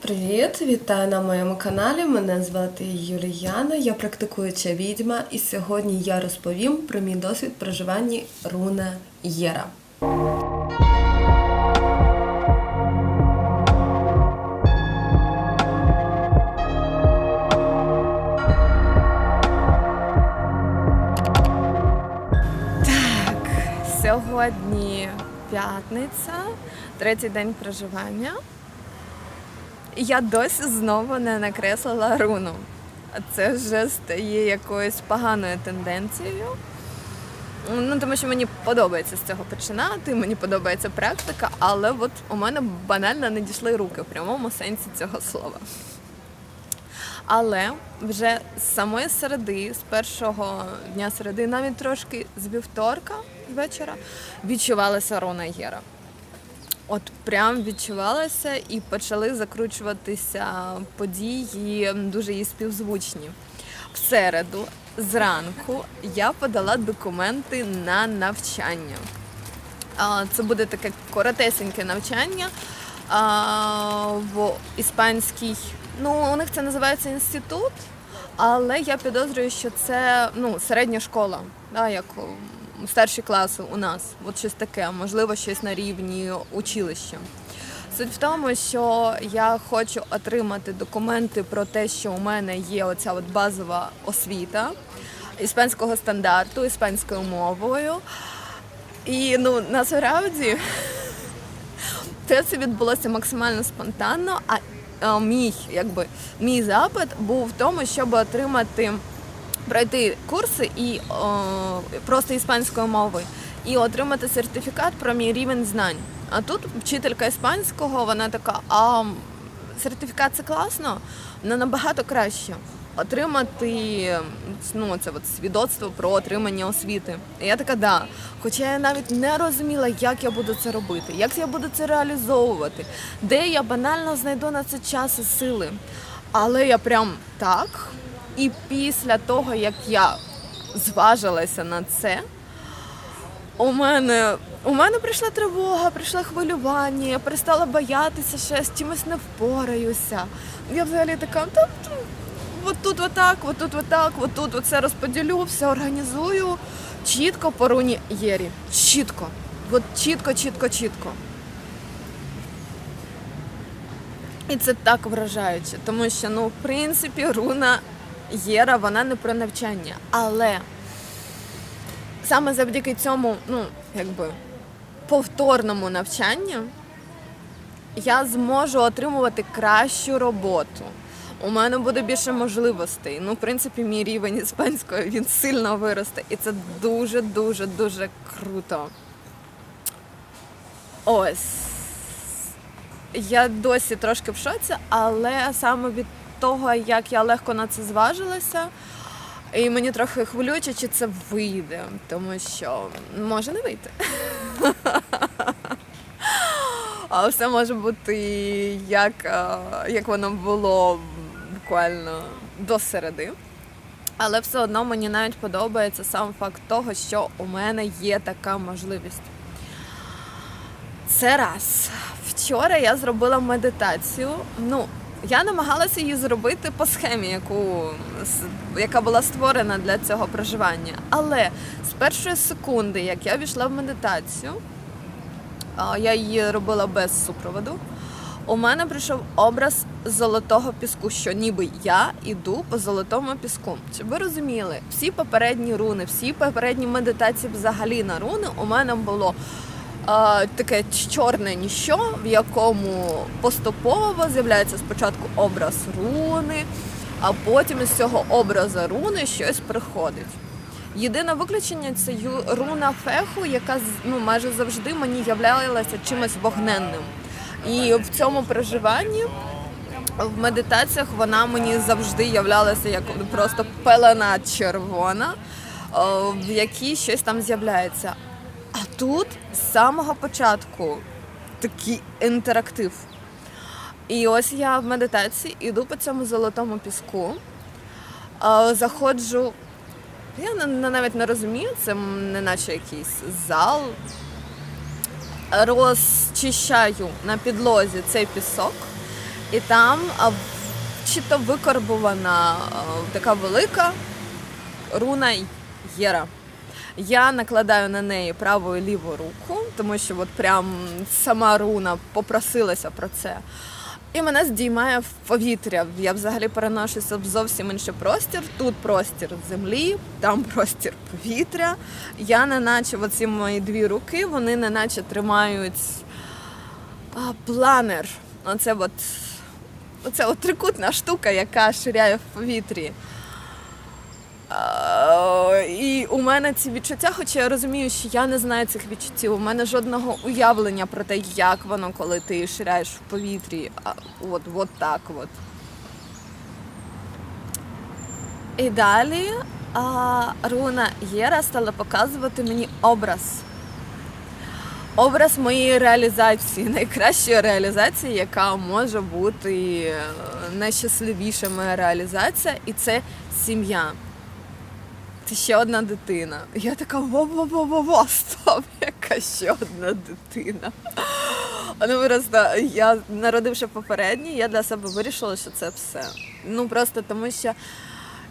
Привіт, вітаю на моєму каналі. Мене звати Юліяна, я практикуюча відьма, і сьогодні я розповім про мій досвід проживання руна Єра. Так, сьогодні п'ятниця, третій день проживання. Я досі знову не накреслила руну. Це вже стає якоюсь поганою тенденцією. Ну, тому що мені подобається з цього починати, мені подобається практика, але от у мене банально не дійшли руки в прямому сенсі цього слова. Але вже з самої середи, з першого дня середи, навіть трошки з вівторка вечора, відчувалася Рона Єра. От прям відчувалася і почали закручуватися події дуже її співзвучні. В середу зранку я подала документи на навчання. Це буде таке коротесеньке навчання в іспанській. Ну, у них це називається інститут, але я підозрюю, що це ну, середня школа, да, як старші класи у нас. От щось таке, можливо, щось на рівні училища. Суть в тому, що я хочу отримати документи про те, що у мене є оця от базова освіта іспанського стандарту, іспанською мовою. І ну насправді це все відбулося максимально спонтанно. А, мій, якби мій запит був в тому, щоб отримати пройти курси і о, просто іспанською мовою і отримати сертифікат про мій рівень знань. А тут вчителька іспанського, вона така, а сертифікат це класно, але набагато краще отримати ну, це от свідоцтво про отримання освіти. І я така, да. Хоча я навіть не розуміла, як я буду це робити, як я буду це реалізовувати, де я банально знайду на це час і сили. Але я прям так. І після того, як я зважилася на це, у мене у мене прийшла тривога, прийшло хвилювання, я перестала боятися, що я з чимось не впораюся. Я взагалі така, та, та, от тут отак, от тут отак, от тут оце розподілю, все організую чітко по руні Єрі. Чітко. От чітко, чітко, чітко. І це так вражаюче, тому що, ну, в принципі, руна Єра, вона не про навчання. Але саме завдяки цьому, ну, якби повторному навчанню я зможу отримувати кращу роботу. У мене буде більше можливостей. Ну, в принципі, мій рівень іспанської він сильно виросте. І це дуже, дуже, дуже круто. Ось. Я досі трошки в шоці, але саме від того, як я легко на це зважилася, і мені трохи хвилююче, чи це вийде, тому що може не вийти. А все може бути як, е, як воно було буквально до середи. Але все одно мені навіть подобається сам факт того, що у мене є така можливість. Це раз. Вчора я зробила медитацію. Ну, я намагалася її зробити по схемі, яку, яка була створена для цього проживання. Але з першої секунди, як я війшла в медитацію, я її робила без супроводу. У мене прийшов образ золотого піску, що ніби я іду по золотому піску. Щоб ви розуміли, всі попередні руни, всі попередні медитації взагалі на руни у мене було таке чорне ніщо, в якому поступово з'являється спочатку образ руни, а потім із цього образу руни щось приходить. Єдине виключення це руна феху, яка ну, майже завжди мені являлася чимось вогненним. І в цьому проживанні в медитаціях вона мені завжди являлася як просто пелена червона, в якій щось там з'являється. Тут з самого початку такий інтерактив. І ось я в медитації іду по цьому золотому піску, заходжу. Я на- на- навіть не розумію, це не наче якийсь зал. Розчищаю на підлозі цей пісок І там чи то викорбувана така велика руна Єра. Я накладаю на неї праву і ліву руку, тому що от прям сама руна попросилася про це. І мене здіймає в повітря. Я взагалі переношуся в зовсім інший простір. Тут простір землі, там простір повітря. Я неначе оці мої дві руки, вони неначе тримають а, планер. Оце от, оце от трикутна штука, яка ширяє в повітрі. А, І у мене ці відчуття, хоча я розумію, що я не знаю цих відчуттів. У мене жодного уявлення про те, як воно, коли ти ширяєш в повітрі. А, От, от так от. І далі а, руна Єра стала показувати мені образ. Образ моєї реалізації, найкращої реалізації, яка може бути е, найщасливіша моя реалізація, і це сім'я. Це ще одна дитина. Я така во-во-во-во-во, стоп, яка ще одна дитина. Ну просто я народивши попередній, я для себе вирішила, що це все. Ну просто тому що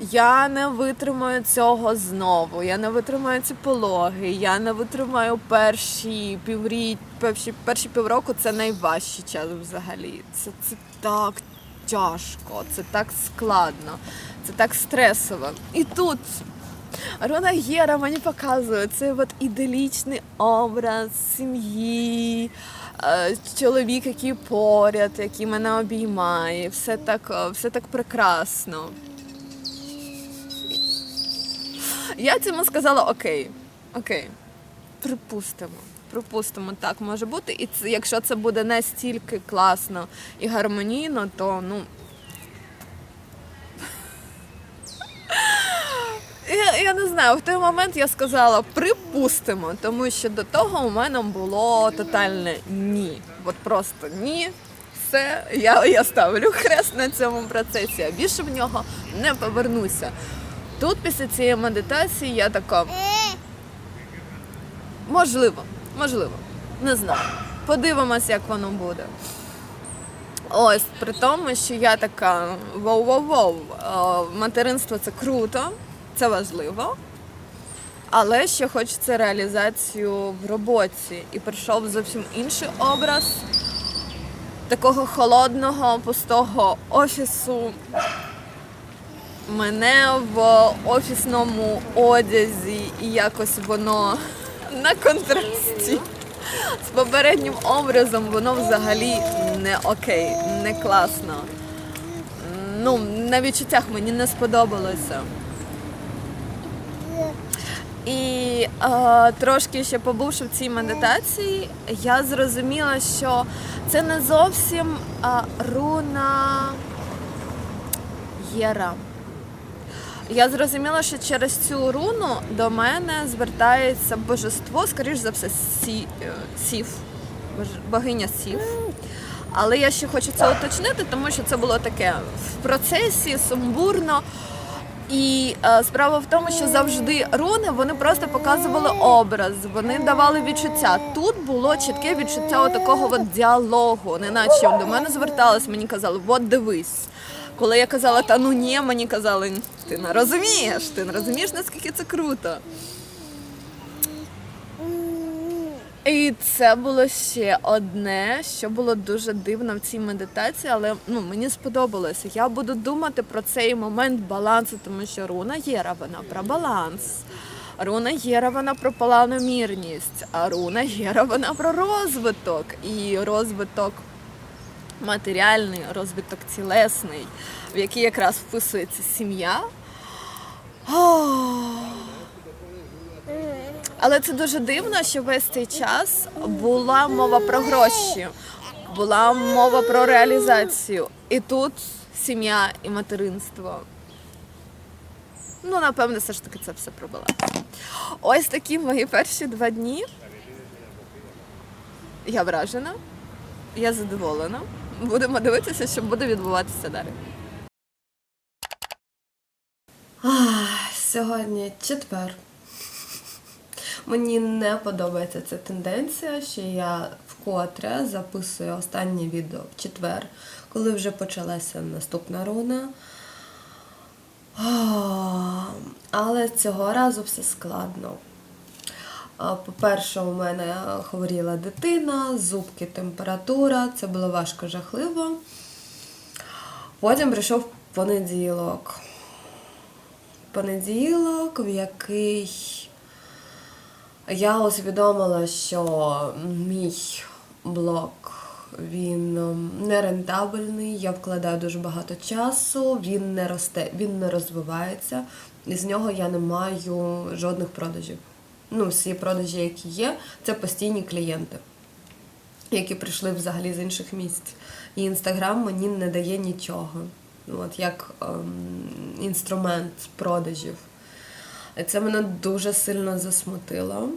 я не витримаю цього знову. Я не витримаю ці пологи, я не витримаю перші піврі... перші, перші півроку це найважчий час взагалі. Це, це так тяжко, це так складно, це так стресово. І тут Рона Гєра мені показує цей от іделічний образ сім'ї, е, чоловік, який поряд, який мене обіймає, все так, е, все так прекрасно. Я цьому сказала окей, окей, припустимо. Припустимо, так може бути. І це, якщо це буде настільки класно і гармонійно, то ну знаю, в той момент я сказала припустимо, тому що до того у мене було тотальне ні. От просто ні. Все, я, я ставлю хрест на цьому процесі, я більше в нього не повернуся. Тут після цієї медитації я така. Можливо, можливо, не знаю. Подивимось, як воно буде. Ось, при тому, що я така воу-воу-воу, материнство це круто, це важливо. Але ще хочеться реалізацію в роботі. І прийшов зовсім інший образ такого холодного, пустого офісу. Мене в офісному одязі і якось воно на контрасті з попереднім образом воно взагалі не окей, не класно. Ну, на відчуттях мені не сподобалося. І е, трошки ще побувши в цій медитації, я зрозуміла, що це не зовсім е, руна Єра. Я зрозуміла, що через цю руну до мене звертається божество, скоріш за все, сі, е, сів, богиня сів. Але я ще хочу це уточнити, тому що це було таке в процесі, сумбурно. І е, справа в тому, що завжди руни вони просто показували образ, вони давали відчуття. Тут було чітке відчуття такого от діалогу, неначе до мене звертались, мені казали, от дивись. Коли я казала, та ну ні, мені казали, ти не розумієш, ти не розумієш, наскільки це круто. І це було ще одне, що було дуже дивно в цій медитації, але ну мені сподобалося. Я буду думати про цей момент балансу, тому що руна Єра, вона про баланс. Руна Єра, вона про планомірність, а руна Єра, вона про розвиток і розвиток матеріальний, розвиток цілесний, в який якраз вписується сім'я. Але це дуже дивно, що весь цей час була мова про гроші, була мова про реалізацію. І тут сім'я і материнство. Ну, напевне, все ж таки це все про баланс. Ось такі мої перші два дні. Я вражена, я задоволена. Будемо дивитися, що буде відбуватися далі. Ах, Сьогодні четвер. Мені не подобається ця тенденція, що я вкотре записую останнє відео в четвер, коли вже почалася наступна руна. Але цього разу все складно. По-перше, у мене хворіла дитина, зубки, температура, це було важко жахливо. Потім прийшов понеділок. Понеділок, в який я усвідомила, що мій блог він ем, не рентабельний, я вкладаю дуже багато часу, він не росте, він не розвивається, і з нього я не маю жодних продажів. Ну, всі продажі, які є, це постійні клієнти, які прийшли взагалі з інших місць. І інстаграм мені не дає нічого. От як ем, інструмент продажів. Це мене дуже сильно засмутило.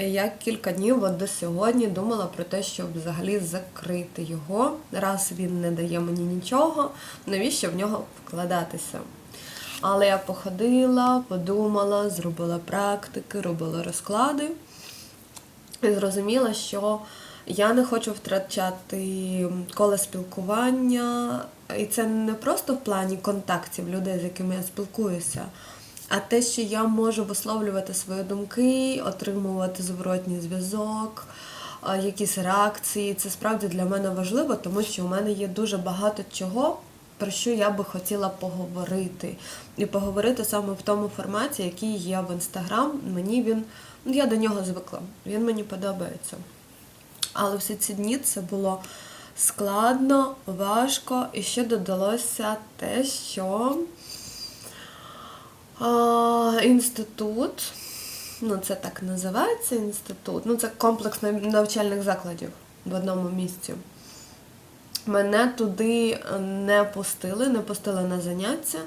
Я кілька днів от до сьогодні думала про те, щоб взагалі закрити його, раз він не дає мені нічого, навіщо в нього вкладатися. Але я походила, подумала, зробила практики, робила розклади і зрозуміла, що я не хочу втрачати коло спілкування, і це не просто в плані контактів людей, з якими я спілкуюся, а те, що я можу висловлювати свої думки, отримувати зворотній зв'язок, якісь реакції. Це справді для мене важливо, тому що у мене є дуже багато чого. Про що я би хотіла поговорити. І поговорити саме в тому форматі, який є в інстаграм. Мені він, ну я до нього звикла, він мені подобається. Але всі ці дні це було складно, важко, і ще додалося те, що інститут, ну це так називається інститут, ну це комплекс навчальних закладів в одному місці. Мене туди не пустили, не пустили на заняття,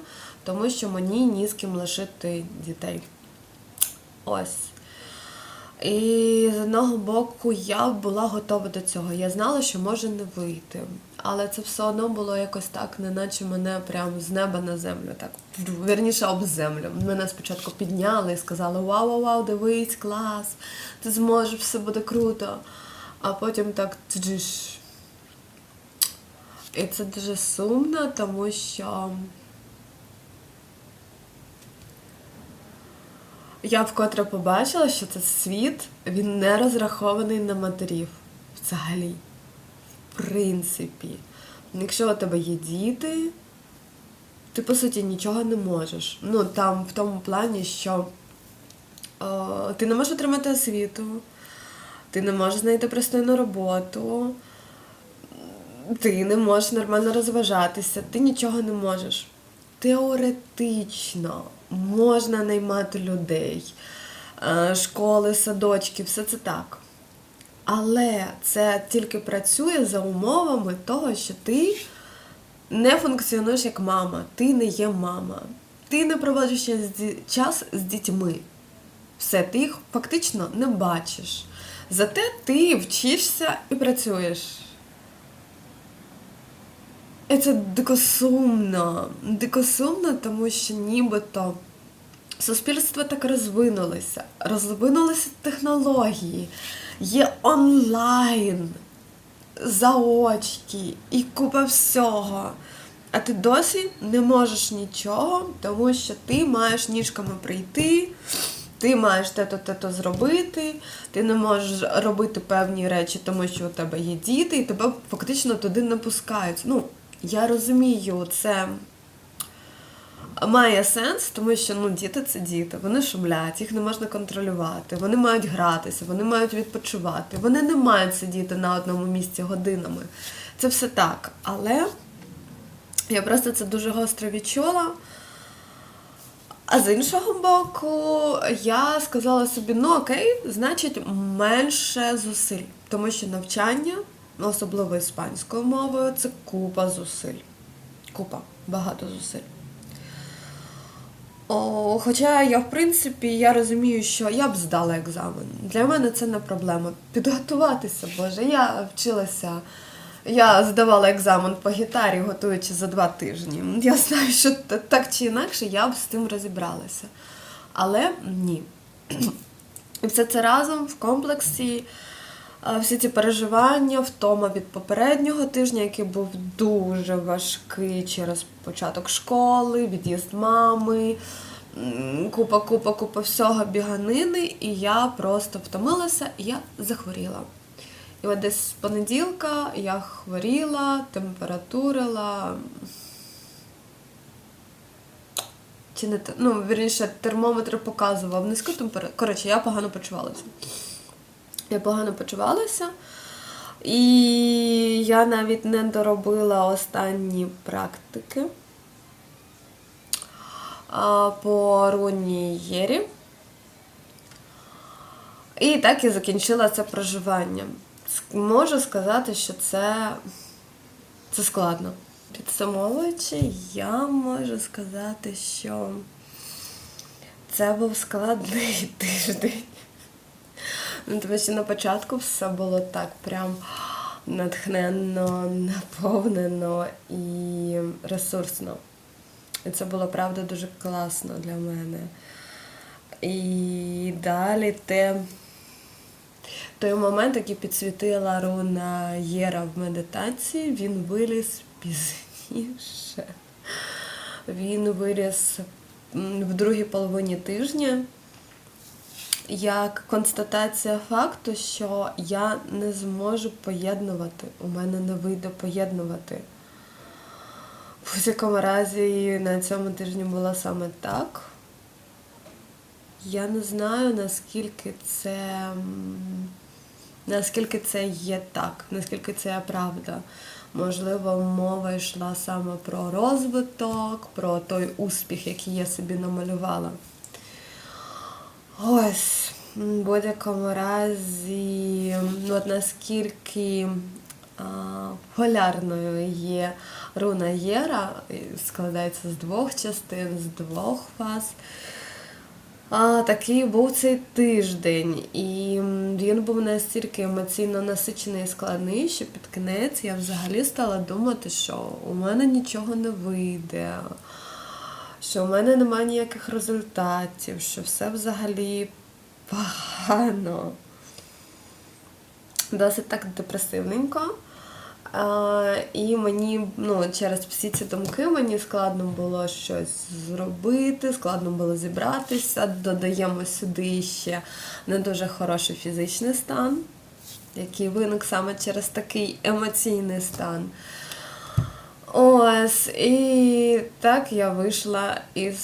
тому що мені ні з ким лишити дітей. Ось. І з одного боку я була готова до цього. Я знала, що може не вийти. Але це все одно було якось так, неначе мене прямо з неба на землю, так вірніше об землю. Мене спочатку підняли і сказали: Вау, вау, вау, дивись, клас, ти зможеш, все буде круто. А потім так тджиш. І це дуже сумно, тому що я вкотре побачила, що цей світ він не розрахований на матерів. Взагалі. Принципі. Якщо у тебе є діти, ти по суті нічого не можеш. Ну, там в тому плані, що е, ти не можеш отримати освіту, ти не можеш знайти пристойну роботу, ти не можеш нормально розважатися, ти нічого не можеш. Теоретично можна наймати людей, е, школи, садочки, все це так. Але це тільки працює за умовами того, що ти не функціонуєш як мама, ти не є мама, ти не проводиш час з дітьми. Все, ти їх фактично не бачиш. Зате ти вчишся і працюєш. І це дико сумно. Дико сумно, тому що нібито суспільство так розвинулося. Розвинулися технології, є онлайн, заочки і купа всього. А ти досі не можеш нічого, тому що ти маєш ніжками прийти, ти маєш те-то, те-то зробити, ти не можеш робити певні речі, тому що у тебе є діти, і тебе фактично туди не пускають. Ну, я розумію, це має сенс, тому що ну, діти це діти, вони шумлять, їх не можна контролювати, вони мають гратися, вони мають відпочивати, вони не мають сидіти на одному місці годинами. Це все так. Але я просто це дуже гостро відчула. А з іншого боку, я сказала собі, ну окей, значить, менше зусиль. Тому що навчання, особливо іспанською мовою, це купа зусиль. Купа, багато зусиль. О, хоча я, в принципі, я розумію, що я б здала екзамен. Для мене це не проблема. Підготуватися, Боже, я вчилася. Я здавала екзамен по гітарі, готуючи за два тижні. Я знаю, що так чи інакше я б з тим розібралася. Але ні. І все це разом в комплексі Всі ці переживання, втома від попереднього тижня, який був дуже важкий через початок школи, від'їзд мами, купа, купа, купа всього біганини, і я просто втомилася, і я захворіла. І от десь з понеділка я хворіла, температурила. Чи не ну, вірніше, термометр показував низьку температуру. Коротше, я погано почувалася. Я погано почувалася. І я навіть не доробила останні практики по руні Єрі. І так і закінчила це проживання. Можу сказати, що це, це складно. Підсумовуючи, я можу сказати, що це був складний тиждень. Ну, тому що на початку все було так прям натхненно, наповнено і ресурсно. І це було правда дуже класно для мене. І далі те, той момент, який підсвітила руна Єра в медитації, він виліз пізніше. Він виліз в другій половині тижня як констатація факту, що я не зможу поєднувати, у мене не вийде поєднувати. В будь-якому разі на цьому тижні було саме так. Я не знаю, наскільки це. Наскільки це є так, наскільки це є правда. Можливо, мова йшла саме про розвиток, про той успіх, який я собі намалювала. Ось, в будь-якому разі, ну, от наскільки а, полярною є руна Єра, складається з двох частин, з двох фаз. А, такий був цей тиждень, і він був настільки емоційно насичений і складний, що під кінець я взагалі стала думати, що у мене нічого не вийде, що у мене немає ніяких результатів, що все взагалі погано. Досить так депресивненько. А, і мені ну, через всі ці думки мені складно було щось зробити, складно було зібратися. Додаємо сюди ще не дуже хороший фізичний стан, який виник саме через такий емоційний стан. Ось, і так я вийшла із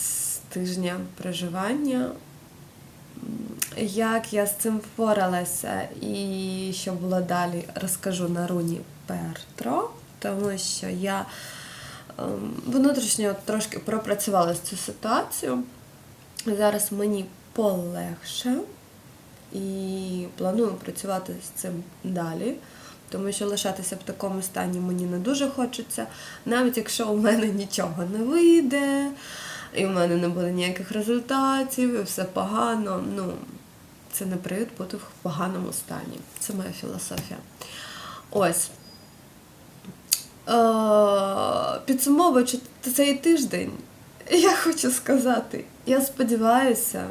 тижня проживання. Як я з цим впоралася і що було далі, розкажу на руні Пертро, тому що я ем, внутрішньо трошки пропрацювала цю ситуацію. Зараз мені полегше і планую працювати з цим далі, тому що лишатися в такому стані мені не дуже хочеться, навіть якщо у мене нічого не вийде, і в мене не буде ніяких результатів, і все погано. Ну, це не привід бути в поганому стані. Це моя філософія. Ось. Е, підсумовуючи цей тиждень, я хочу сказати, я сподіваюся,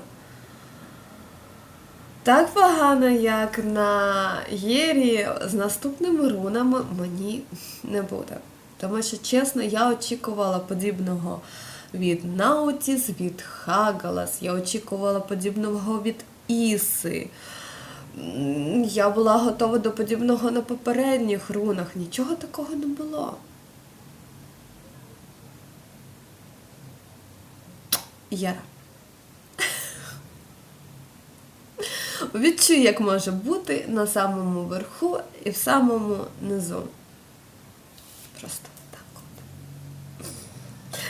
так погано, як на Єрі, з наступними рунами мені не буде. Тому що, чесно, я очікувала подібного від Наутіс, від Хагалас, я очікувала подібного від Іси. Я була готова до подібного на попередніх рунах. Нічого такого не було. Яра. Відчуй, як може бути на самому верху і в самому низу. Просто так от.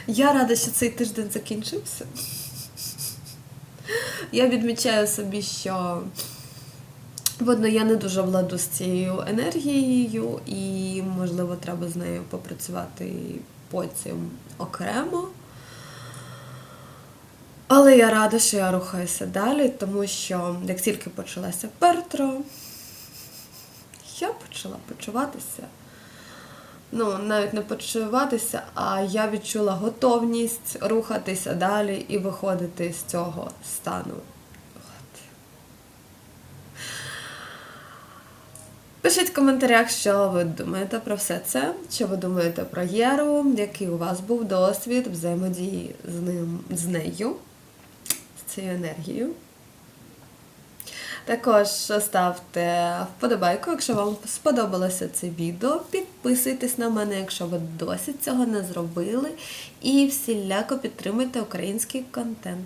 Я рада, що цей тиждень закінчився. Я відмічаю собі, що Видно, я не дуже владу з цією енергією, і, можливо, треба з нею попрацювати потім окремо. Але я рада, що я рухаюся далі, тому що як тільки почалася Пертро, я почала почуватися. Ну, навіть не почуватися, а я відчула готовність рухатися далі і виходити з цього стану. От. Пишіть в коментарях, що ви думаєте про все це, що ви думаєте про Єру, який у вас був досвід взаємодії з ним, з нею, з цією енергією. Також ставте вподобайку, якщо вам сподобалося це відео. Підписуйтесь на мене, якщо ви досі цього не зробили. І всіляко підтримуйте український контент.